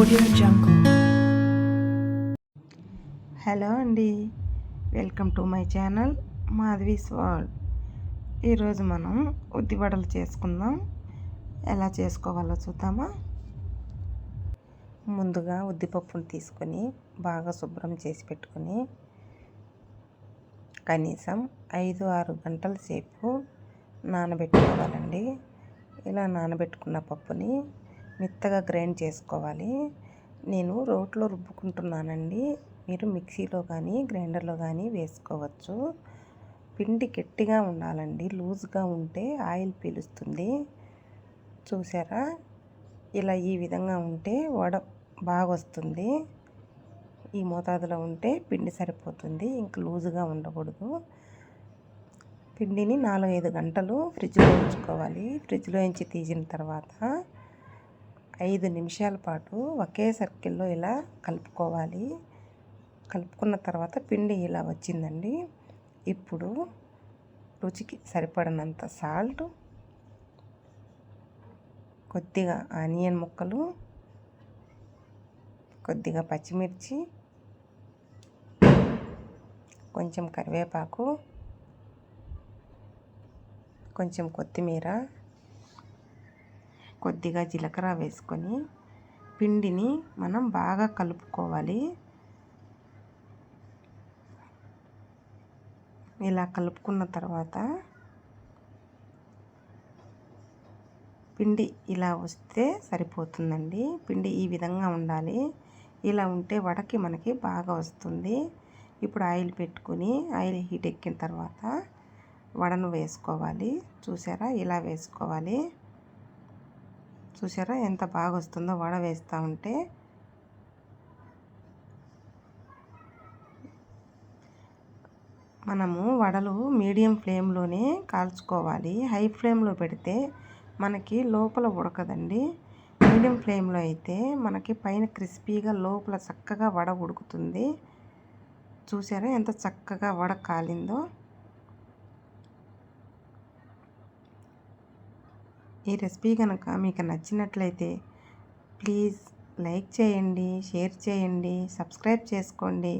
Audio Jungle. Hello అండి. Welcome to my channel Madhavi's world. ఈరోజు మనం ఉద్దివడలు చేసుకుందాం. ఎలా చేసుకోవాలో చూద్దామా? ముందుగా ఉద్దిపప్పును తీసుకొని బాగా శుభ్రం చేసి పెట్టుకొని కనీసం ఐదు ఆరు గంటల సేపు నానబెట్టుకోవాలండి. ఇలా నానబెట్టుకున్న పప్పుని మెత్తగా గ్రైండ్ చేసుకోవాలి. నేను రోట్లో రుబ్బుకుంటున్నానండి. మీరు మిక్సీలో కానీ గ్రైండర్లో కానీ వేసుకోవచ్చు. పిండి గట్టిగా ఉండాలండి. లూజ్గా ఉంటే ఆయిల్ పీలుస్తుంది. చూసారా? ఇలా ఈ విధంగా ఉంటే వడ బాగా వస్తుంది ఈ మోతాదులో ఉంటే పిండి సరిపోతుంది. ఇంక లూజుగా ఉండకూడదు. పిండిని నాలుగైదు గంటలు ఫ్రిడ్జ్లో ఉంచుకోవాలి. ఫ్రిడ్జ్లో నుంచి తీసిన తర్వాత ఐదు నిమిషాల పాటు ఒకే సర్కిల్లో ఇలా కలుపుకోవాలి. కలుపుకున్న తర్వాత పిండి ఇలా వచ్చిందండి. ఇప్పుడు రుచికి సరిపడినంత సాల్ట్ కొద్దిగా ఆనియన్ ముక్కలు కొద్దిగా పచ్చిమిర్చి కొంచెం కరివేపాకు కొంచెం కొత్తిమీర కొద్దిగా జీలకర్ర వేసుకొని పిండిని మనం బాగా కలుపుకోవాలి. ఇలా కలుపుకున్న తర్వాత పిండి ఇలా వస్తే సరిపోతుందండి. పిండి ఈ విధంగా ఉండాలి. ఇలా ఉంటే వడకి మనకి బాగా వస్తుంది. ఇప్పుడు ఆయిల్ పెట్టుకుని ఆయిల్ హీట్ ఎక్కిన తర్వాత వడను వేసుకోవాలి. చూసారా? ఇలా వేసుకోవాలి. చూసారా ఎంత బాగా వస్తుందో వడ వేస్తూ ఉంటే. మనము వడలు మీడియం ఫ్లేమ్లోనే కాల్చుకోవాలి. హై ఫ్లేమ్లో పెడితే మనకి లోపల ఉడకదండి. మీడియం ఫ్లేమ్లో అయితే మనకి పైన క్రిస్పీగా లోపల చక్కగా వడ ఉడుకుతుంది. చూసారా ఎంత చక్కగా వడ కాలిందో. ఈ రెసిపీ కనుక మీకు నచ్చినట్లయితే ప్లీజ్ లైక్ చేయండి షేర్ చేయండి సబ్స్క్రైబ్ చేసుకోండి.